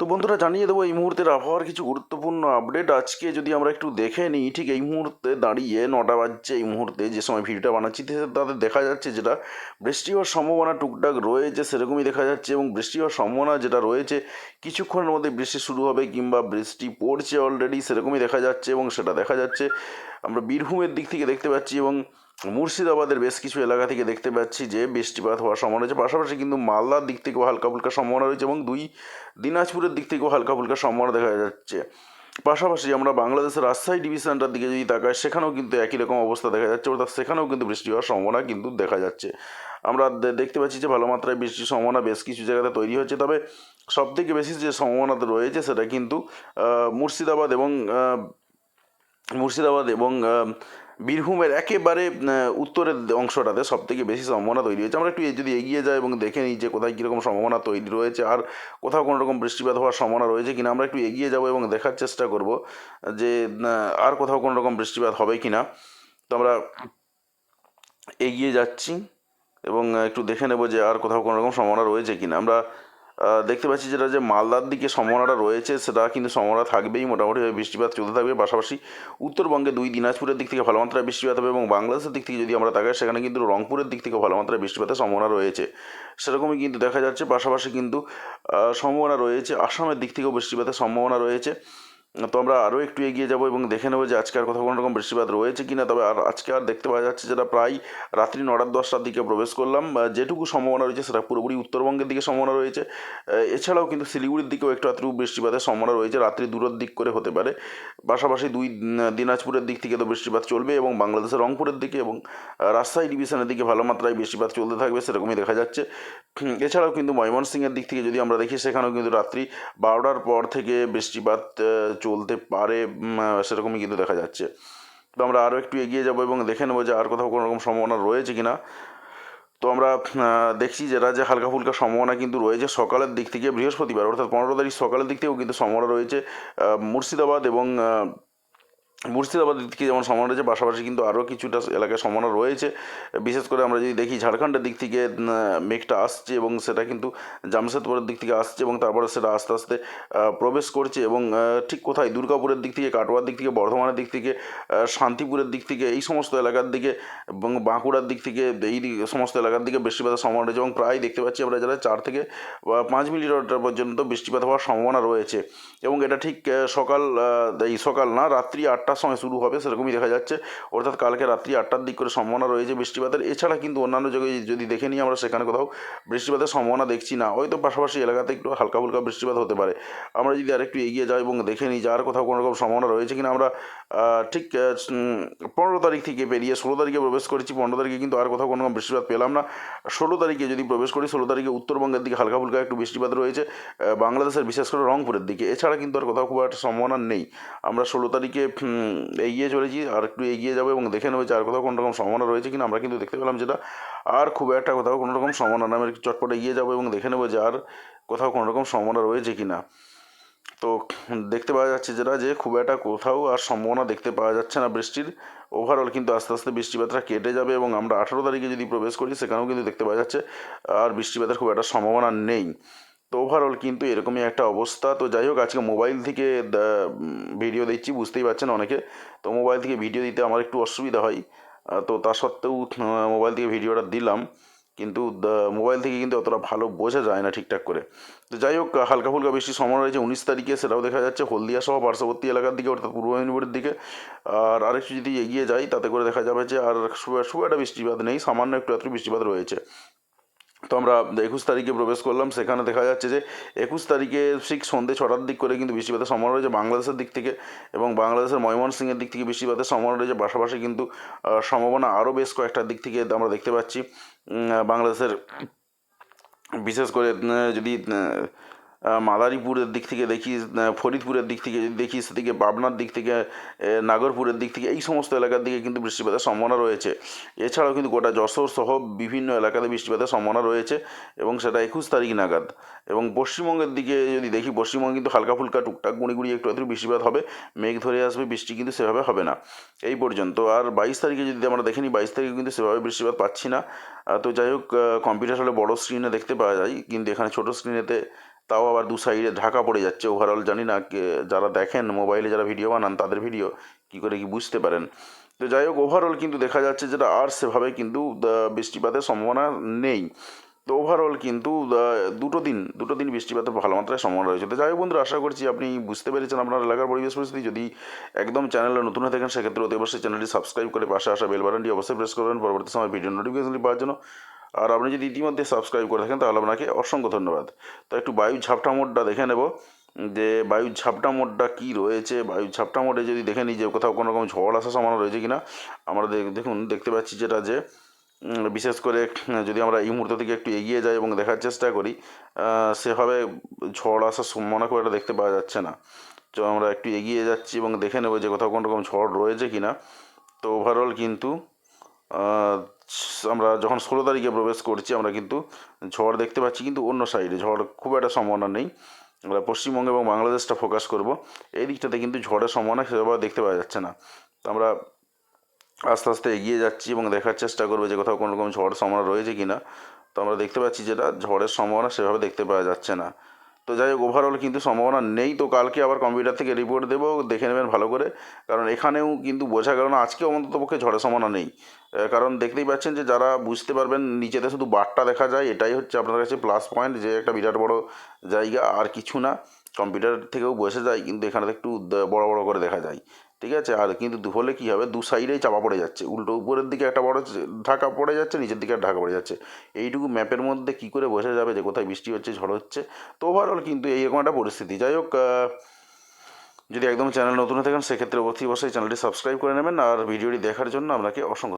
তো বন্ধুরা জানিয়ে দেবো এই মুহূর্তের আবহাওয়ার কিছু গুরুত্বপূর্ণ আপডেট। আজকে যদি আমরা একটু দেখে নিই, ঠিক এই মুহূর্তে দাঁড়িয়ে নটা বাজছে, এই মুহূর্তে যে সময় ভিডিওটা বানাচ্ছি তাতে দেখা যাচ্ছে যেটা বৃষ্টি হওয়ার সম্ভাবনা টুকটাক রয়েছে সেরকমই দেখা যাচ্ছে এবং বৃষ্টি হওয়ার সম্ভাবনা যেটা রয়েছে, কিছুক্ষণের মধ্যে বৃষ্টি শুরু হবে কিংবা বৃষ্টি পড়ছে অলরেডি সেরকমই দেখা যাচ্ছে এবং সেটা দেখা যাচ্ছে। আমরা বীরভূমের দিক থেকে দেখতে পাচ্ছি এবং মুর্শিদাবাদের বেশ কিছু এলাকা থেকে দেখতে পাচ্ছি যে বৃষ্টিপাত হওয়ার সম্ভাবনা রয়েছে। পাশাপাশি কিন্তু মালদার দিক থেকেও হালকা ফুলকা সম্ভাবনা রয়েছে এবং দুই দিনাজপুরের দিক থেকেও হালকা ফুলকা সম্ভাবনা দেখা যাচ্ছে। পাশাপাশি আমরা বাংলাদেশের রাজশাহী ডিভিশনটার দিকে যদি তাকাই, সেখানেও কিন্তু একই রকম অবস্থা দেখা যাচ্ছে। অর্থাৎ সেখানেও কিন্তু বৃষ্টি হওয়ার সম্ভাবনা কিন্তু দেখা যাচ্ছে। আমরা দেখতে পাচ্ছি যে ভালো মাত্রায় বৃষ্টির সম্ভাবনা বেশ কিছু জায়গাতে তৈরি হচ্ছে। তবে সব থেকে বেশি যে সম্ভাবনাটা রয়েছে সেটা কিন্তু মুর্শিদাবাদ এবং মুর্শিদাবাদ এবং বীরভূমের একেবারে উত্তরের অংশটাতে সব থেকে বেশি সম্ভাবনা তৈরি হয়েছে। আমরা একটু যদি এগিয়ে যাই এবং দেখে নিই যে কোথায় কীরকম সম্ভাবনা তৈরি রয়েছে আর কোথাও কোনো রকম বৃষ্টিপাত হওয়ার সম্ভাবনা রয়েছে কিনা, আমরা একটু এগিয়ে যাব এবং দেখার চেষ্টা করব যে আর কোথাও কোনো রকম বৃষ্টিপাত হবে কি না তো আমরা এগিয়ে যাচ্ছি এবং একটু দেখে নেব যে আর কোথাও কোনো রকম সম্ভাবনা রয়েছে কিনা। আমরা দেখতে পাচ্ছি যেটা যে মালদার দিকে সম্ভাবনাটা রয়েছে, সেটা কিন্তু সম্ভাবনা থাকবেই। মোটামুটি বৃষ্টিপাত চলতে থাকবে। পাশাপাশি উত্তরবঙ্গে দুই, দিনাজপুরের দিক থেকে ভালো মাত্রায় বৃষ্টিপাত হবে এবং বাংলাদেশের দিক থেকে যদি আমরা তাকাই, সেখানে কিন্তু রংপুরের দিক থেকে ভালো মাত্রায় বৃষ্টিপাতের সম্ভাবনা রয়েছে। সেরকমই কিন্তু দেখা যাচ্ছে। পাশাপাশি কিন্তু সম্ভাবনা রয়েছে। আসামের দিক থেকেও বৃষ্টিপাতের সম্ভাবনা রয়েছে। তো আমরা আরও একটু এগিয়ে যাব এবং দেখে নেব যে আজকে আর কোথাও কোনো রকম বৃষ্টিপাত রয়েছে কিনা। তবে আর আজকে আর দেখতে পাওয়া যাচ্ছে যেটা প্রায় রাত্রি নটার দশটার দিকে প্রবেশ করলাম। যেটুকু সম্ভাবনা রয়েছে সেটা পুরোপুরি উত্তরবঙ্গের দিকে সম্ভাবনা রয়েছে। এছাড়াও কিন্তু শিলিগুড়ির দিকেও একটু আত্রু বৃষ্টিপাতের সম্ভাবনা রয়েছে। রাত্রি দূরের দিক করে হতে পারে। পাশাপাশি দুই দিনাজপুরের দিক থেকে তো বৃষ্টিপাত চলবে এবং বাংলাদেশের রংপুরের দিকে এবং রাজশাহী ডিভিশনের দিকে ভালো মাত্রায় বৃষ্টিপাত চলতে থাকবে সেরকমই দেখা যাচ্ছে। এছাড়াও কিন্তু ময়মনসিংহের দিক থেকে যদি আমরা দেখি, সেখানেও কিন্তু রাত্রি বারোটার পর থেকে বৃষ্টিপাত চলতে পারে সেরকমই কিন্তু দেখা যাচ্ছে। তো আমরা আরও একটু এগিয়ে যাব এবং দেখে নেব যে আর কোথাও কোনো রকম সম্ভাবনা রয়েছে কি না তো আমরা দেখছি যেটা যে হালকা ফুলকা সম্ভাবনা কিন্তু রয়েছে সকালের দিক থেকে বৃহস্পতিবার, অর্থাৎ পনেরো তারিখ সকালের দিক থেকেও কিন্তু সম্ভাবনা রয়েছে মুর্শিদাবাদ এবং আহ, মুর্শিদাবাদ দিক থেকে যেমন সম্ভাবনা রয়েছে পাশাপাশি কিন্তু আরও কিছুটা এলাকায় সম্ভাবনা রয়েছে। বিশেষ করে আমরা যদি দেখি ঝাড়খণ্ডের দিক থেকে মেঘটা আসছে এবং সেটা কিন্তু জামশেদপুরের দিক থেকে আসছে এবং তারপরে সেটা আস্তে আস্তে প্রবেশ করছে এবং ঠিক কোথায়? দুর্গাপুরের দিক থেকে কাটোয়ার দিক থেকে বর্ধমানের দিক থেকে শান্তিপুরের দিক থেকে এই সমস্ত এলাকার দিকে এবং বাঁকুড়ার দিক থেকে এই সমস্ত এলাকার দিকে বৃষ্টিপাতের সম্ভাবনা রয়েছে এবং প্রায় দেখতে পাচ্ছি আমরা যারা চার থেকে পাঁচ মিলিমিটার পর্যন্ত বৃষ্টিপাত হওয়ার সম্ভাবনা রয়েছে। এবং এটা ঠিক সকাল এই সকাল না রাত্রি আটটার সময় শুরু হবে, সেরকমই দেখা যাচ্ছে। অর্থাৎ কালকে রাত্রি আটটার দিক করে সম্ভাবনা রয়েছে বৃষ্টিপাতের। এছাড়া কিন্তু অন্যান্য জায়গায় যদি দেখে নিই আমরা, সেখানে কোথাও বৃষ্টিপাতের সম্ভাবনা দেখছি না। হয়তো পাশাপাশি এলাকাতে একটু হালকা ফুলকা বৃষ্টিপাত হতে পারে। আমরা যদি আরেকটু এগিয়ে যাই এবং দেখে নিই যার কোথাও কোনো রকম সম্ভাবনা রয়েছে কিনা, আমরা ঠিক পনেরো তারিখ থেকে বেরিয়ে ষোলো তারিখে প্রবেশ করেছি। পনেরো তারিখে কিন্তু আর কোথাও কোনো রকম বৃষ্টিপাত পেলাম না। ষোলো তারিখে যদি প্রবেশ করি, ষোলো তারিখে উত্তরবঙ্গের দিকে হালকা ফুলকা একটু বৃষ্টিপাত রয়েছে বাংলাদেশের বিশেষ করে রংপুরের দিকে। এছাড়া কিন্তু আর কোথাও খুব একটা সম্ভাবনা নেই। আমরা ষোলো তারিখে এগিয়ে চলেছি, আর একটু এগিয়ে যাব এবং দেখে নেব যে আর কোথাও কোনো রকম সম্ভাবনা রয়েছে কিনা। আমরা কিন্তু দেখতে পেলাম যেটা, আর খুব একটা কোথাও কোনো রকম সম্ভাবনা না একটু চটপট এগিয়ে যাব এবং দেখে নেব যে আর কোথাও কোনো রকম সম্ভাবনা রয়েছে কিনা। তো দেখতে পাওয়া যাচ্ছে যেটা যে খুব একটা কোথাও আর সম্ভাবনা দেখতে পাওয়া যাচ্ছে না বৃষ্টির। ওভারঅল কিন্তু আস্তে আস্তে বৃষ্টিপাতটা কেটে যাবে এবং আমরা আঠারো তারিখে যদি প্রবেশ করি, সেখানেও কিন্তু দেখতে পাওয়া যাচ্ছে আর বৃষ্টিপাতের খুব একটা সম্ভাবনা নেই। ওভারঅল কিন্তু এরকমই একটা অবস্থা। তো যাই হোক, আজকে মোবাইল থেকে ভিডিও দিচ্ছি বুঝতেই পারছেন অনেকে। তো মোবাইল থেকে ভিডিও দিতে আমার একটু অসুবিধা হয়। তো তা সত্ত্বেও মোবাইল থেকে ভিডিওটা দিলাম। কিন্তু মোবাইল থেকে কিন্তু অতটা ভালো বোঝা যায় না ঠিকঠাক করে। তো যাই হোক, হালকা ফুলকা বৃষ্টির সম্ভাবনা রয়েছে, উনিশ তারিখে সেটাও দেখা যাচ্ছে। হলদিয়া সহ পার্শ্ববর্তী এলাকার দিকে, অর্থাৎ পূর্ব মেদিনীপুরের দিকে। আর আরেকটু যদি এগিয়ে যাই, তাতে করে দেখা যাবে যে, আর খুব একটা বৃষ্টিপাত নেই, সামান্য একটু একটু বৃষ্টিপাত রয়েছে। তো আমরা একুশ তারিখে প্রবেশ করলাম। সেখানে দেখা যাচ্ছে যে একুশ তারিখে ঠিক সন্ধে ছটার দিক করে কিন্তু বৃষ্টিপাতের সম্ভাবনা রয়েছে বাংলাদেশের দিক থেকে এবং বাংলাদেশের ময়মনসিংহের দিক থেকে বৃষ্টিপাতের সম্ভাবনা রয়েছে। পাশাপাশি কিন্তু সম্ভাবনা আরও বেশ কয়েকটার দিক থেকে আমরা দেখতে পাচ্ছি। বাংলাদেশের, বিশেষ করে, যদি মাদারীপুরের দিক থেকে দেখি ফরিদপুরের দিক থেকে যদি দেখি, সেদিকে পাবনার দিক থেকে নাগরপুরের দিক থেকে, এই সমস্ত এলাকার দিকে কিন্তু বৃষ্টিপাতের সম্ভাবনা রয়েছে। এছাড়াও কিন্তু গোটা যশোর সহ বিভিন্ন এলাকাতে বৃষ্টিপাতের সম্ভাবনা রয়েছে এবং সেটা একুশ তারিখ নাগাদ। এবং পশ্চিমবঙ্গের দিকে যদি দেখি, পশ্চিমবঙ্গে কিন্তু হালকা ফুলকা টুকটাক গুঁড়ি গুঁড়ি একটু একটু বৃষ্টিপাত হবে, মেঘ ধরে আসবে, বৃষ্টি কিন্তু সেভাবে হবে না। এই পর্যন্ত। আর বাইশ তারিখে যদি আমরা দেখে নিই, বাইশ তারিখে কিন্তু সেভাবে বৃষ্টিপাত পাচ্ছি না। তো যাই হোক কম্পিউটার হলে বড় স্ক্রিনে দেখতে পাওয়া যায়, কিন্তু এখানে ছোটো স্ক্রিনেতে তাও আবার দু সাইডে ঢাকা পড়ে যাচ্ছে। ওভারঅল জানি না যারা দেখেন মোবাইলে যারা ভিডিও বানান, তাদের ভিডিও কী করে কি বুঝতে পারেন। তো যাই হোক ওভারঅল কিন্তু দেখা যাচ্ছে যেটা আর সেভাবে কিন্তু বৃষ্টিপাতের সম্ভাবনা নেই। তো ওভারঅল কিন্তু দুটো দিন দুটো দিন বৃষ্টিপাতের ভালো মাত্রায় সম্ভাবনা রয়েছে। তো যাই হোক বন্ধুরা, আশা করছি আপনি বুঝতে পেরেছেন আপনার এলাকার পরিবেশ পরিস্থিতি। যদি একদম চ্যানেলে নতুন হয়ে থাকেন, সেক্ষেত্রে অতি অবশ্যই চ্যানেলটি সাবস্ক্রাইব করে পাশে আসা বেল বাটনটি অবশ্যই প্রেস করবেন। পরবর্তী সময় ভিডিও নোটিফিকেশনটি পাওয়ার জন্য আর আপনি যদি ইতিমধ্যে সাবস্ক্রাইব করে থাকেন, তাহলে আপনাকে অসংখ্য ধন্যবাদ। তো একটু বায়ু ঝাপটা মোডটা দেখে নেব, যে বায়ু ঝাপটা মোডটা কী রয়েছে? বায়ু ঝাপটা মোডে যদি দেখে নিই যে কোথাও কোনো রকম ঝড় আসার সম্ভাবনা রয়েছে কিনা, আমরা দেখ- দেখুন, দেখতে পাচ্ছি যেটা যে বিশেষ করে যদি আমরা এই মুহূর্ত থেকে একটু এগিয়ে যাই এবং দেখার চেষ্টা করি সেভাবে ঝড় আসার সম্ভাবনা খুব একটা দেখতে পাওয়া যাচ্ছে না। তো আমরা একটু এগিয়ে যাচ্ছি এবং দেখে নেব যে কোথাও কোনো রকম ঝড় রয়েছে কিনা। তো ওভারঅল কিন্তু আমরা যখন ষোলো তারিখে প্রবেশ করছি, আমরা কিন্তু ঝড় দেখতে পাচ্ছি, কিন্তু অন্য সাইডে ঝড় খুব একটা সম্ভাবনা নেই। আমরা পশ্চিমবঙ্গ এবং বাংলাদেশটা ফোকাস করব। এই দিকটাতে কিন্তু ঝড়ের সম্ভাবনা সেভাবে দেখতে পাওয়া যাচ্ছে না। তো আমরা আস্তে আস্তে এগিয়ে যাচ্ছি এবং দেখার চেষ্টা করব যে কোথাও কোনো রকম ঝড়ের সম্ভাবনা রয়েছে কি না তো আমরা দেখতে পাচ্ছি যেটা ঝড়ের সম্ভাবনা সেভাবে দেখতে পাওয়া যাচ্ছে না। তো যাই হোক ওভারঅল কিন্তু সম্ভাবনা নেই। তো কালকে আবার কম্পিউটার থেকে রিপোর্ট দেবো, দেখে নেবেন ভালো করে। কারণ এখানেও কিন্তু বোঝা গেল না, আজকেও অন্তত পক্ষে ঝড়ের সম্ভাবনা নেই। কারণ দেখতেই পাচ্ছেন যে যারা বুঝতে পারবেন, নিচেতে শুধু বারটা দেখা যায়, এটাই হচ্ছে আপনার কাছে প্লাস পয়েন্ট যে একটা বিরাট বড় জায়গা আর কিছু না। কম্পিউটার থেকেও বসে যায়, কিন্তু এখানে একটু বড় বড় করে দেখা যায়। ঠিক আছে? আর কিন্তু হলে কী হবে? দু সাইডেই চাপা পড়ে যাচ্ছে। উল্টো উপরের দিকে একটা বড় ঢাকা পড়ে যাচ্ছে, নিচের দিকে ঢাকা পড়ে যাচ্ছে। এইটুকু ম্যাপের মধ্যে কী করে বোঝা যাবে যে কোথায় বৃষ্টি হচ্ছে, ঝড় হচ্ছে? তো ওভারঅল কিন্তু এইরকম একটা পরিস্থিতি। যাই হোক যদি একদম চ্যানেল নতুন হয়ে থাকেন, সেক্ষেত্রে অতি অবশ্যই চ্যানেলটি সাবস্ক্রাইব করে নেবেন। আর ভিডিওটি দেখার জন্য আপনাকে অসংখ্য